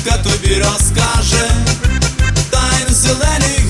квітка тобі розкаже, тайну зелені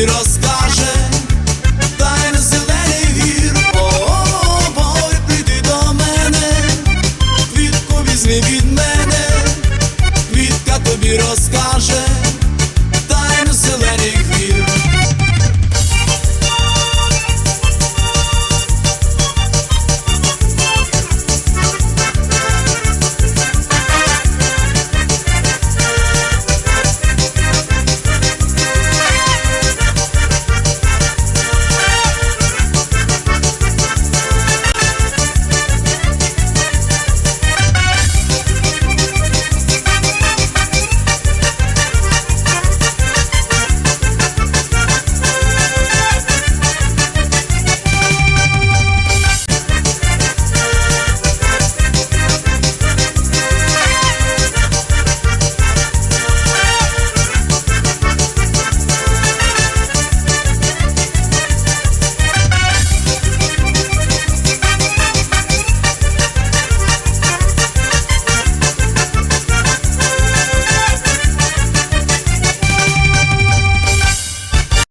biraz